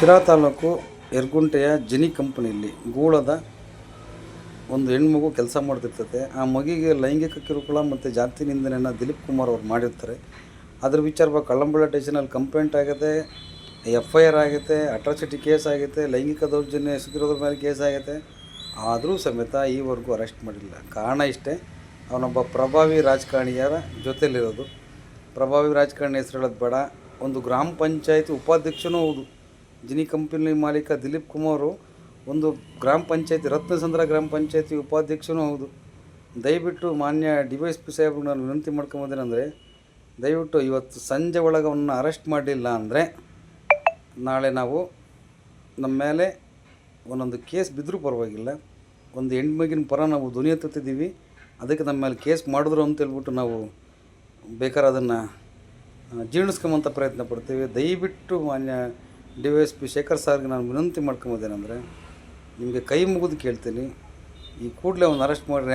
ಶಿರಾ ತಾಲೂಕು ಎರ್ಗುಂಟೆಯ ಜಿನಿ ಕಂಪನಿಯಲ್ಲಿ ಗೂಳದ ಒಂದು ಹೆಣ್ಮಗು ಕೆಲಸ ಮಾಡ್ತಿರ್ತದೆ ಆ ಮಗಿಗೆ ಲೈಂಗಿಕ ಕಿರುಕುಳ ಮತ್ತು ಜಾತಿ ನಿಂದನೆಯನ್ನು ದಿಲೀಪ್ ಕುಮಾರ್ ಅವ್ರು ಮಾಡಿರ್ತಾರೆ. ಅದ್ರ ವಿಚಾರವಾಗಿ ಕಳ್ಳಂಬಳ ಟೇಷನಲ್ಲಿ ಕಂಪ್ಲೇಂಟ್ ಆಗುತ್ತೆ ಎಫ್ ಐ ಆರ್ ಆಗುತ್ತೆ ಅಟ್ರಾಸಿಟಿ ಕೇಸ್ ಆಗುತ್ತೆ ಲೈಂಗಿಕ ದೌರ್ಜನ್ಯ ಎಸಗಿರೋದ್ರ ಮೇಲೆ ಕೇಸ್ ಆಗುತ್ತೆ ಆದರೂ ಸಮೇತ ಈವರೆಗೂ ಅರೆಸ್ಟ್ ಮಾಡಿಲ್ಲ. ಕಾರಣ ಇಷ್ಟೇ, ಅವನೊಬ್ಬ ಪ್ರಭಾವಿ ರಾಜಕಾರಣಿಯರ ಜೊತೆಯಲ್ಲಿರೋದು ಪ್ರಭಾವಿ ರಾಜಕಾರಣಿ ಹೆಸರು ಹೇಳೋದು ಬೇಡ. ಒಂದು ಗ್ರಾಮ ಪಂಚಾಯಿತಿ ಉಪಾಧ್ಯಕ್ಷನೂ ಹೌದು. ಜಿನಿ ಕಂಪನಿ ಮಾಲೀಕ ದಿಲೀಪ್ ಕುಮಾರು ಒಂದು ಗ್ರಾಮ ಪಂಚಾಯತಿ, ರತ್ನಸಂದ್ರ ಗ್ರಾಮ ಪಂಚಾಯತಿ ಉಪಾಧ್ಯಕ್ಷನೂ ಹೌದು. ದಯವಿಟ್ಟು ಮಾನ್ಯ ಡಿ ವೈ ಎಸ್ ಪಿ ಸಾಹೇಬ್ರಿಗೆ ನಾನು ವಿನಂತಿ ಮಾಡ್ಕೊಂಬೋದೇನೆಂದರೆ, ದಯವಿಟ್ಟು ಇವತ್ತು ಸಂಜೆ ಒಳಗೆ ಅರೆಸ್ಟ್ ಮಾಡಲಿಲ್ಲ ಅಂದರೆ ನಾಳೆ ನಾವು ನಮ್ಮ ಮೇಲೆ ಒಂದೊಂದು ಕೇಸ್ ಬಿದ್ದರೂ ಪರವಾಗಿಲ್ಲ. ಒಂದು ಹೆಣ್ಮಗಿನ ಪರ ನಾವು ಧ್ವನಿ ಎತ್ತುತ್ತಿದ್ದೀವಿ. ಅದಕ್ಕೆ ನಮ್ಮ ಮೇಲೆ ಕೇಸ್ ಮಾಡಿದ್ರು ಅಂತ ಹೇಳ್ಬಿಟ್ಟು ನಾವು ಬೇಕಾದ್ರೆ ಅದನ್ನು ಜೀರ್ಣಿಸ್ಕೊಂಬಂಥ ಪ್ರಯತ್ನ ಪಡ್ತೀವಿ. ದಯವಿಟ್ಟು ಮಾನ್ಯ D Y S P Shekhar ಸಾರ್ಗೆ ನಾನು ವಿನಂತಿ ಮಾಡ್ಕೊಂಬೋದೇನೆಂದರೆ, ನಿಮಗೆ ಕೈ ಮುಗಿದು ಕೇಳ್ತೀನಿ, ಈ ಕೂಡಲೇ ಅವ್ನು ಅರೆಸ್ಟ್ ಮಾಡಿ